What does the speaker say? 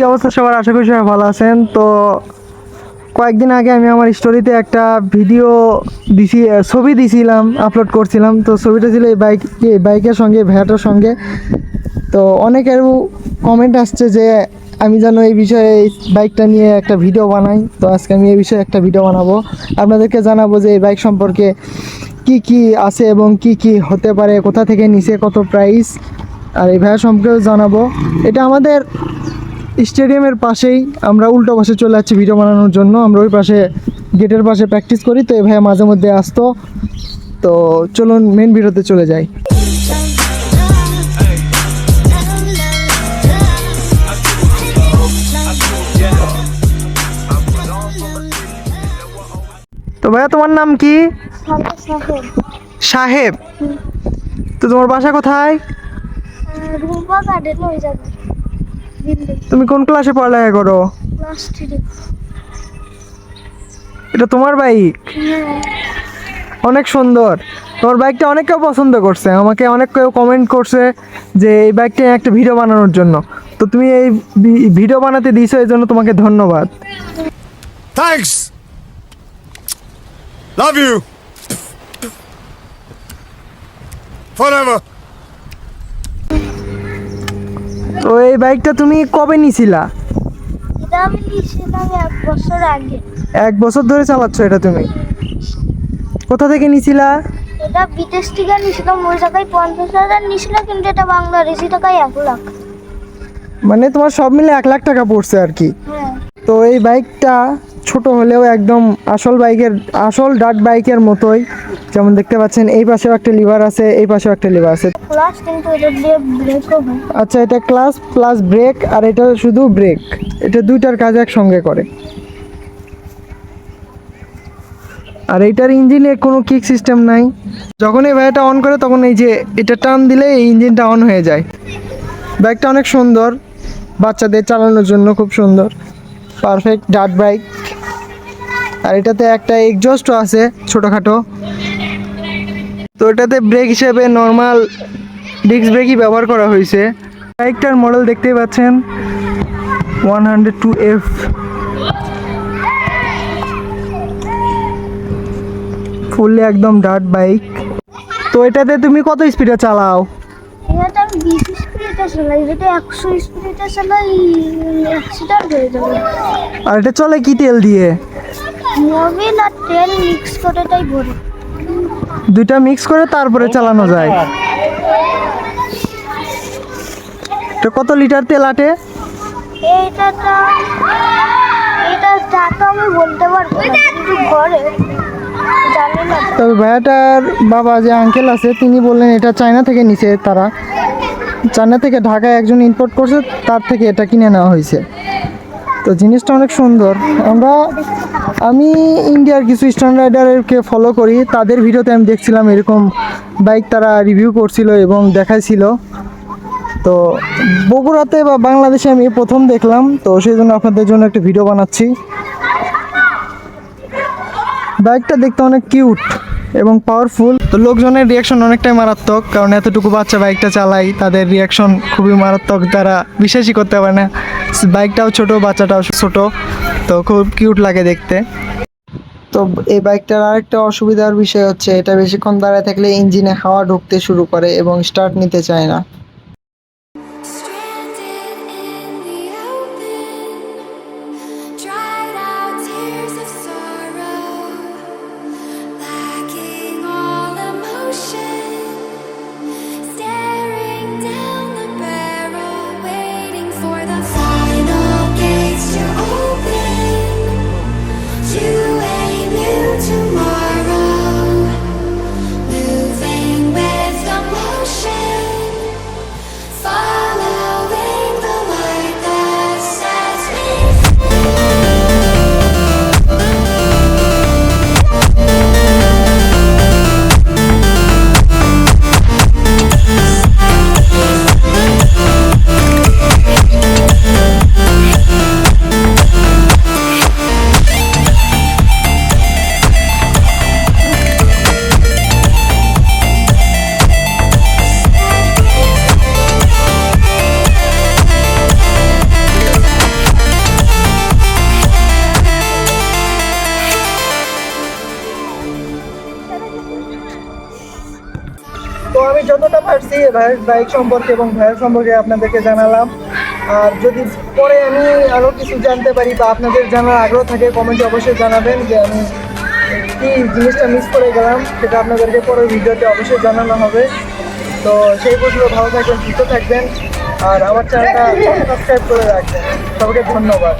কি অবস্থা সবার? আশা করি সবাই ভালো আছেন। তো কয়েকদিন আগে আমি আমার স্টোরিতে একটা ভিডিও দিছি ছবি দিছিলাম আপলোড করছিলাম। তো ছবিটা ছিল এই বাইক এই বাইকের সঙ্গে, ভ্যাটার সঙ্গে। তো অনেকের কমেন্ট আসছে যে, আমি যেন এই বিষয়ে এই বাইকটা নিয়ে একটা ভিডিও বানাই। তো আজকে আমি এই বিষয়ে একটা ভিডিও বানাবো। আপনাদেরকে জানাব যে, এই বাইক সম্পর্কে কি কি আছে এবং কি কি হতে পারে, কোথা থেকে নিচে কত প্রাইস আর এই ভাইয়া সম্পর্কেও জানাব। এটা আমাদের স্টেডিয়ামের পাশেই আমরা উল্টো পাশে চলে যাচ্ছি ভিডিও বানানোর জন্য। আমরা ওই পাশে গেটের পাশে প্র্যাকটিস করি। তো এই ভাইয়া মাঝে মধ্যে আসতো। তো চলুন মেন ভিডিওতে চলে যাই। তো ভাইয়া, তোমার নাম কি? সাহেব। তো তোমার বাসা কোথায় রুম্পা গার্ডেন হয়ে যাবে দিল্লি তুমি কোন ক্লাসে পড়ালেখা করো? এটা তোমার বাইক? হ্যাঁ। অনেক সুন্দর। তোমার বাইকটা অনেক কেউ পছন্দ করছে। আমাকে অনেক কেউ কমেন্ট করছে যে এই বাইকটা একটা ভিডিও বানানোর জন্য। তো তুমি এই ভি- ভিডিও বানাতে দিয়েছ এই জন্য তোমাকে ধন্যবাদ। Thanks. Love you. Forever. এই বাইকটা তুমি কবে নিছিলা? এটা আমি এক বছর আগে। এক বছর ধরে চালাচ্ছ এটা তুমি? কোথা থেকে নিছিলা? এটা বিদেশ থেকে নিছিলাম ওই জায়গায় পঞ্চাশ হাজার নিছিল কিন্তু এটা বাংলাদেশি টাকায় এক লাখ। মানে তোমার সব মিলে এক লাখ টাকা পড়ছে আর কি। হ্যাঁ। তো এই বাইকটা ছোট হলেও একদম আসল বাইকের আসল ডাট বাইকের মতোই। যেমন দেখতে পাচ্ছেন এই পাশেও একটা লিভার আছে এই পাশেও একটা লিভার আছে। আচ্ছা এটা ক্লাস প্লাস ব্রেক আর এটা শুধু ব্রেক এটা দুইটার কাজ একসঙ্গে করে। আর এইটার ইঞ্জিনে কোনো কিক সিস্টেম নাই। যখন এই ভাইটা অন করে তখন এই যে এটা টান দিলে এই ইঞ্জিনটা অন হয়ে যায়। বাইকটা অনেক সুন্দর। বাচ্চাদের চালানোর জন্য খুব সুন্দর। পারফেক্ট ডাট বাইক আর এটাতে একটা এক্সজস্টও আছে ছোটোখাটো। তো এটাতে ব্রেক হিসেবে নর্মাল ডিস্ক ব্রেকই ব্যবহার করা হয়েছে। বাইকটার মডেল দেখতেই পাচ্ছেন one hundred two F fully একদম ডার্ট বাইক তো এটাতে তুমি কত স্পিডে চালাও? স্পিডে চালাই এটা একশো স্পিডে চালাই অ্যাক্সিডেন্ট হয়ে যাবে। আর এটা চলে কি তেল দিয়ে? মোবিল আর তেল মিক্স করে তাই ভরে। দুইটা মিক্স করে তারপরে চালানো যায়। তো কত লিটার তেল আটে? এটা টাকা আমি বলতে পারব না কিন্তু ঘরে তবে ভাইয়াটার বাবা যে আঙ্কেল আছে তিনি বললেন এটা চায়না থেকে নিছে তারা। চায়না থেকে ঢাকায় একজন ইম্পোর্ট করছে, তার থেকে এটা কিনে নেওয়া হয়েছে। তো জিনিসটা অনেক সুন্দর। আমরা, আমি ইন্ডিয়ার কিছু স্ট্যান্ড রাইডারকে ফলো করি। তাদের ভিডিওতে আমি দেখছিলাম এরকম বাইক তারা রিভিউ করছিল এবং দেখাইছিল। তো বগুড়াতে বা বাংলাদেশে আমি প্রথম দেখলাম। তো সেই জন্য আপনাদের জন্য একটা ভিডিও বানাচ্ছি। বাইকটা দেখতে অনেক কিউট এবং পাওয়ারফুল তো লোকজনের রিয়াকশন অনেকটাই মারাত্মক, কারণ এতটুকু বাচ্চা বাইকটা চালাই তাদের রিয়াকশন খুবই মারাত্মক, তারা বিশ্বাসই করতে পারে না। বাইকটাও ছোট, বাচ্চাটাও ছোট, তো খুব কিউট লাগে দেখতে। তো এই বাইকটার আরেকটা অসুবিধার বিষয় হচ্ছে, এটা বেশিক্ষণ দাঁড়ায় থাকলে ইঞ্জিনে হাওয়া ঢুকতে শুরু করে এবং স্টার্ট নিতে চায় না। আমি যতটা পারছি ভাইয়ের বাইক সম্পর্কে এবং ভাইয়ের সম্পর্কে আপনাদেরকে জানালাম। আর যদি পরে আমি আরও কিছু জানতে পারি বা আপনাদের জানার আগ্রহ থাকে কমেন্টে অবশ্যই জানাবেন যে আমি কী জিনিসটা মিস করে গেলাম সেটা আপনাদেরকে পরের ভিডিওতে অবশ্যই জানানো হবে। তো সেই পর্যন্ত ভালো থাকবেন সুস্থ থাকবেন। আর আমার চ্যানেলটা সাবস্ক্রাইব করে রাখবেন। সবাইকে ধন্যবাদ।